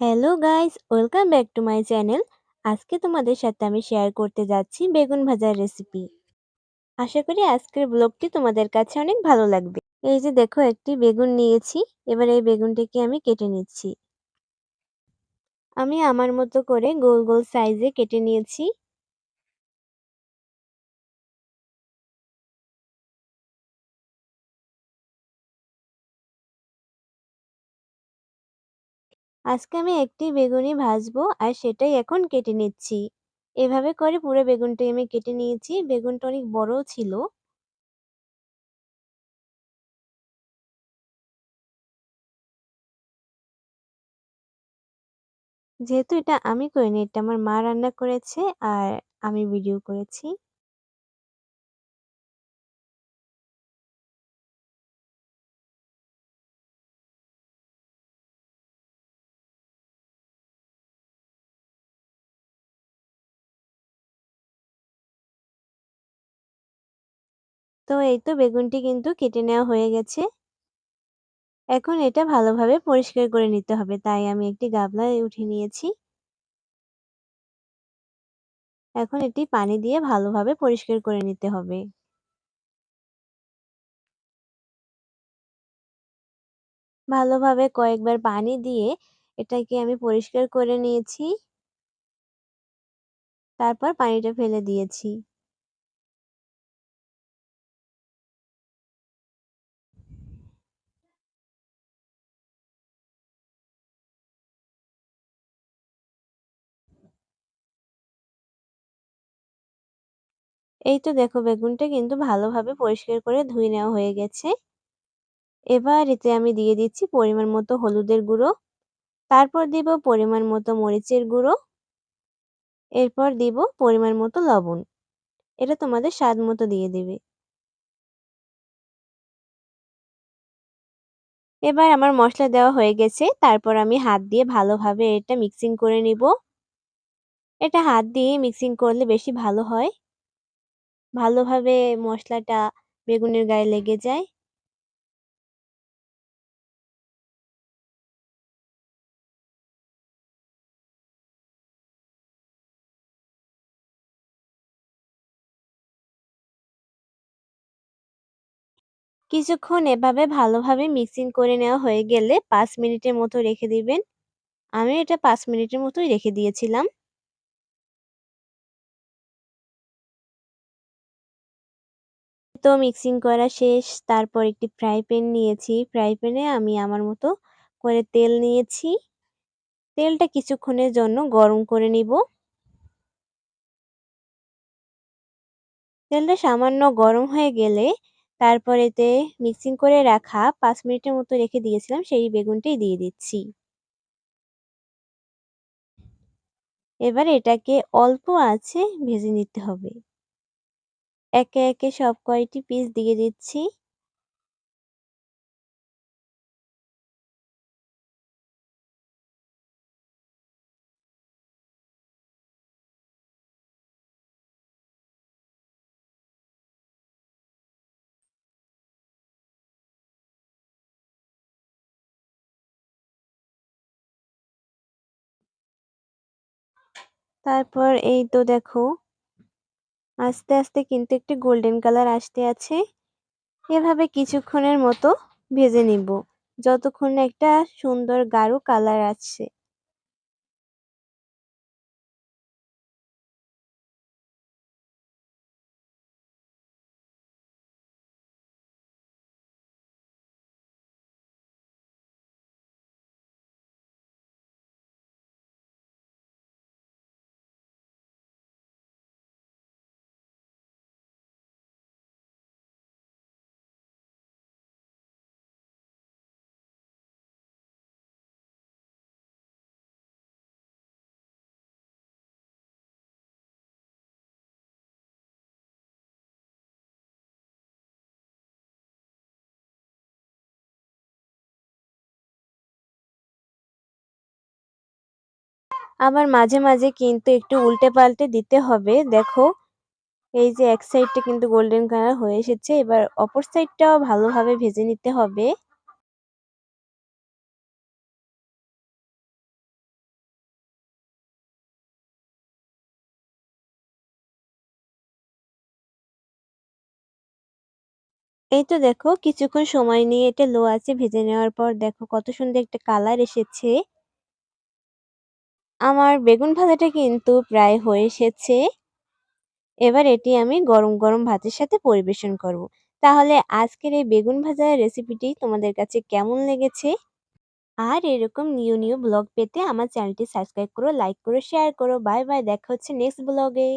Hello guys welcome back to my channel আজকে তোমাদের সাথে আমি শেয়ার করতে যাচ্ছি বেগুন ভাজার রেসিপি আশা করি আজকের ব্লগটি তোমাদের কাছে অনেক ভালো লাগবে। এই যে দেখো, একটি বেগুন নিয়েছি, এবার এই বেগুনটিকে আমি কেটে নিচ্ছি। আমি আমার মতো করে গোল গোল সাইজে কেটে নিয়েছি। আজকে আমি একটি বেগুনই ভাজবো আর সেটাই এখন কেটে নিচ্ছি। এভাবে করে পুরো বেগুনটাই আমি কেটে নিয়েছি। বেগুনটা অনেক বড় ছিল। যেহেতু এটা আমি করিনি, এটা আমার মা রান্না করেছে আর আমি ভিডিও করেছি। তো এই তো বেগুনটি কিন্তু কেটে নেওয়া হয়ে গেছে। এখন এটা ভালোভাবে পরিষ্কার করে নিতে হবে, তাই আমি একটি গাবলায় উঠে নিয়েছি। এখন এটি পানি দিয়ে ভালোভাবে পরিষ্কার করে নিতে হবে। ভালোভাবে কয়েকবার পানি দিয়ে এটাকে আমি পরিষ্কার করে নিয়েছি। তারপর পানিটা ফেলে দিয়েছি। এই তো দেখো বেগুনটা কিন্তু ভালোভাবে পরিষ্কার করে ধুয়ে নেওয়া হয়ে গেছে। এবার এতে আমি দিয়ে দিচ্ছি পরিমাণ মতো হলুদের গুঁড়ো। তারপর দিব পরিমাণ মতো মরিচের গুঁড়ো। এরপর দিব পরিমাণ মতো লবণ। এটা তোমাদের স্বাদ মতো দিয়ে দেবে। এবার আমার মশলা দেওয়া হয়ে গেছে। তারপর আমি হাত দিয়ে ভালোভাবে এটা মিক্সিং করে নিব। এটা হাত দিয়ে মিক্সিং করলে বেশি ভালো হয়। ভালোভাবে মশলাটা বেগুনের গায়ে লেগে যায়। কিছুক্ষণ এভাবে ভালোভাবে মিক্সিং করে নেওয়া হয়ে গেলে পাঁচ মিনিটের মতো রেখে দিবেন। আমি এটা পাঁচ মিনিটের মতোই রেখে দিয়েছিলাম। তো মিক্সিং করা শেষ। তারপর একটি ফ্রাই প্যান নিয়েছি। ফ্রাই প্যানে আমি আমার মতো করে তেল নিয়েছি। তেলটা কিছুক্ষণের জন্য গরম করে নিব। তেলটা সামান্য গরম হয়ে গেলে তারপর এতে মিক্সিং করে রাখা পাঁচ মিনিটের মতো রেখে দিয়েছিলাম, সেই বেগুনটাই দিয়ে দিচ্ছি। এবার এটাকে অল্প আছে ভেজে নিতে হবে। একে একে সব কয়টি পিস দিয়ে দিচ্ছি? তারপর এই তো দেখো আস্তে আস্তে কিন্তু একটি গোল্ডেন কালার আসতে আছে। এভাবে কিছুক্ষণের মতো ভেজে নিব। যতক্ষণ একটা সুন্দর গাঢ় কালার আছে আবার মাঝে মাঝে কিন্তু একটু উল্টে পাল্টে দিতে হবে। দেখো, এই যে এক সাইডটা কিন্তু গোল্ডেন কালার হয়ে এসেছে। এবার অপর সাইডটাও ভালোভাবে ভেজে নিতে হবে। এই তো দেখো, কিছুক্ষণ সময় নিয়ে এটা লো আছে ভেজে নেওয়ার পর দেখো কত সুন্দর একটা কালার এসেছে। আমার বেগুন ভাজাটা কিন্তু প্রায় হয়ে এসেছে। এবার এটি আমি গরম, গরম ভাতের সাথে পরিবেশন করব। তাহলে আজকের এই বেগুন ভাজার রেসিপিটি তোমাদের কাছে কেমন লেগেছে? আর এরকম নিউ, নিউ ব্লগ পেতে আমার চ্যানেলটি সাবস্ক্রাইব করো, লাইক করো, শেয়ার করো। বাই, বাই দেখা হচ্ছে নেক্সট ব্লগে।